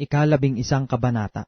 ikalabing isang kabanata.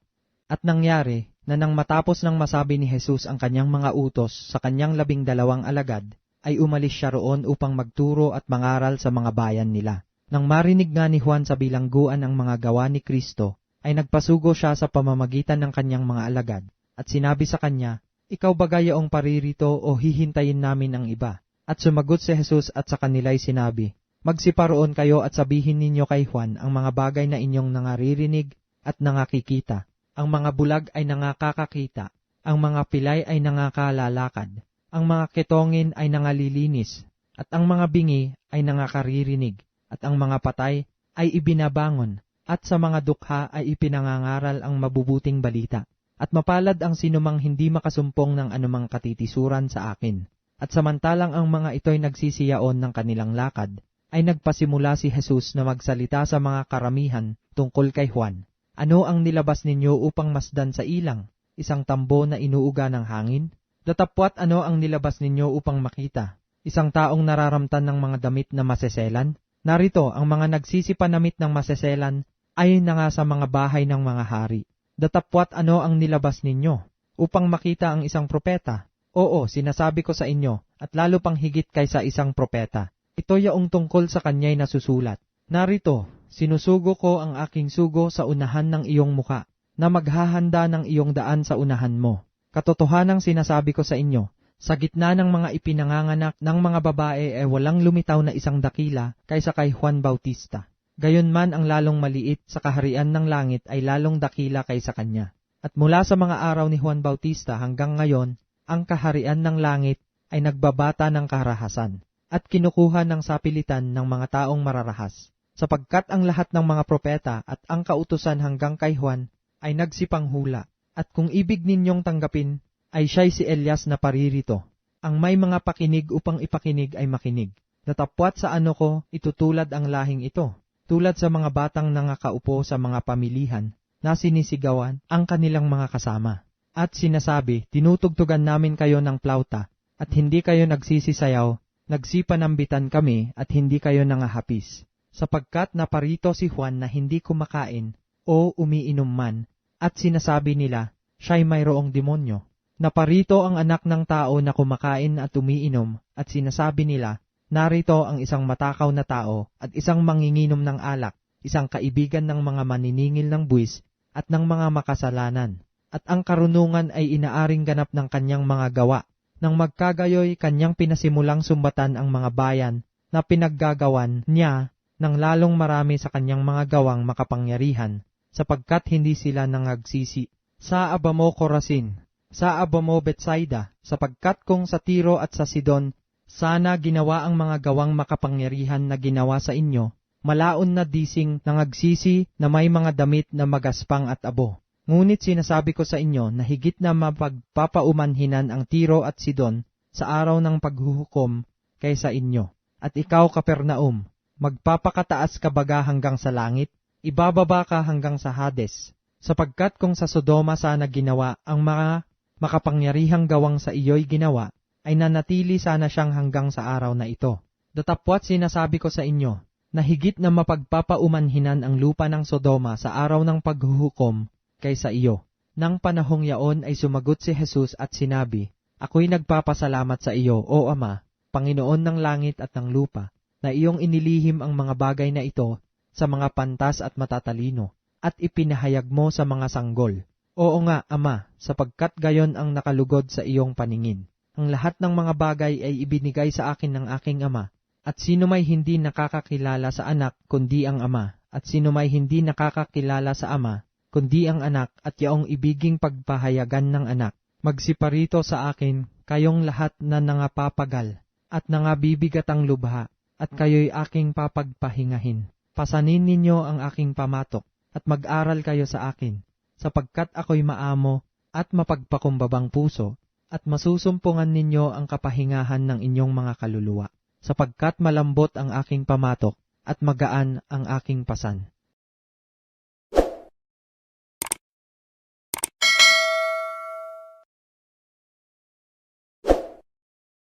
At nangyari na nang matapos ng masabi ni Jesus ang kanyang mga utos sa kanyang labing dalawang alagad, ay umalis siya roon upang magturo at mangaral sa mga bayan nila. Nang marinig nga ni Juan sa bilangguan ang mga gawa ni Kristo, ay nagpasugo siya sa pamamagitan ng kanyang mga alagad, at sinabi sa kanya, Ikaw ba gayaong paririto o hihintayin namin ang iba? At sumagot si Jesus at sa kanila'y sinabi, Magsiparoon kayo at sabihin ninyo kay Juan ang mga bagay na inyong nangaririnig at nangakikita. Ang mga bulag ay nangakakakita, ang mga pilay ay nangakalalakad, ang mga ketongin ay nangalilinis, at ang mga bingi ay nangakaririnig, at ang mga patay ay ibinabangon, at sa mga dukha ay ipinangangaral ang mabubuting balita. At mapalad ang sinumang hindi makasumpong ng anumang katitisuran sa akin. At samantalang ang mga ito'y nagsisiyaon ng kanilang lakad, ay nagpasimula si Jesus na magsalita sa mga karamihan tungkol kay Juan. Ano ang nilabas ninyo upang masdan sa ilang? Isang tambo na inuuga ng hangin? Datapwat ano ang nilabas ninyo upang makita? Isang taong nararamtan ng mga damit na maseselan? Narito ang mga nagsisipanamit ng maseselan ay na nga sa mga bahay ng mga hari. Datapwat ano ang nilabas ninyo? Upang makita ang isang propeta? Oo, sinasabi ko sa inyo, at lalo pang higit kaysa isang propeta. Ito yaong tungkol sa kanya'y nasusulat. Narito, sinusugo ko ang aking sugo sa unahan ng iyong muka, na maghahanda ng iyong daan sa unahan mo. Katotohanang sinasabi ko sa inyo, sa gitna ng mga ipinanganganak ng mga babae ay walang lumitaw na isang dakila kaysa kay Juan Bautista. Gayunman ang lalong maliit sa kaharian ng langit ay lalong dakila kaysa kanya. At mula sa mga araw ni Juan Bautista hanggang ngayon, ang kaharian ng langit ay nagbabata ng karahasan at kinukuha ng sapilitan ng mga taong mararahas, sapagkat ang lahat ng mga propeta at ang kautusan hanggang kay Juan ay nagsipanghula, at kung ibig ninyong tanggapin, ay siya'y si Elias na paririto. Ang may mga pakinig upang ipakinig ay makinig. Natapwat sa ano ko, itutulad ang lahing ito, tulad sa mga batang nangakaupo sa mga pamilihan, na sinisigawan ang kanilang mga kasama. At sinasabi, tinutugtugan namin kayo ng plauta, at hindi kayo nagsisisayaw nagsipanambitan kami at hindi kayo nangahapis, sapagkat naparito si Juan na hindi kumakain o umiinom man, at sinasabi nila, siya'y mayroong demonyo. Naparito ang anak ng tao na kumakain at umiinom, at sinasabi nila, narito ang isang matakaw na tao at isang manginginom ng alak, isang kaibigan ng mga maniningil ng buwis at ng mga makasalanan, at ang karunungan ay inaaring ganap ng kanyang mga gawa nang magkagayoy kanyang pinasimulang sumbatan ang mga bayan na pinaggagawan niya ng lalong marami sa kanyang mga gawang makapangyarihan, sapagkat hindi sila nangagsisi. Sa Abamo Corazin, sa Abamo Betsaida, sapagkat kung sa Tiro at sa Sidon, sana ginawa ang mga gawang makapangyarihan na ginawa sa inyo, malaon na dising nangagsisi na may mga damit na magaspang at abo. Ngunit sinasabi ko sa inyo na higit na mapagpapaumanhinan ang Tiro at Sidon sa araw ng paghuhukom kaysa inyo. At ikaw, Kapernaum, magpapakataas ka baga hanggang sa langit, ibababa ka hanggang sa Hades, sapagkat kung sa Sodoma sana ginawa ang mga makapangyarihang gawang sa iyo'y ginawa, ay nanatili sana siyang hanggang sa araw na ito. Datapwat sinasabi ko sa inyo, na higit na mapagpapaumanhinan ang lupa ng Sodoma sa araw ng paghuhukom kaysa iyo. Nang panahong yaon ay sumagot si Jesus at sinabi, Ako'y nagpapasalamat sa iyo, O Ama, Panginoon ng langit at ng lupa, na iyong inilihim ang mga bagay na ito sa mga pantas at matatalino, at ipinahayag mo sa mga sanggol. Oo nga, Ama, sapagkat gayon ang nakalugod sa iyong paningin. Ang lahat ng mga bagay ay ibinigay sa akin ng aking Ama, at sino may hindi nakakakilala sa anak kundi ang Ama, at sino may hindi nakakakilala sa Ama kundi ang anak at yaong ibiging pagpahayagan ng anak. Magsiparito sa akin kayong lahat na nangapapagal at nangabibigat ang lubha at kayo'y aking papagpahingahin. Pasanin ninyo ang aking pamatok at mag-aral kayo sa akin, sapagkat ako'y maamo at mapagpakumbabang puso, at masusumpungan ninyo ang kapahingahan ng inyong mga kaluluwa, sapagkat malambot ang aking pamatok at magaan ang aking pasan.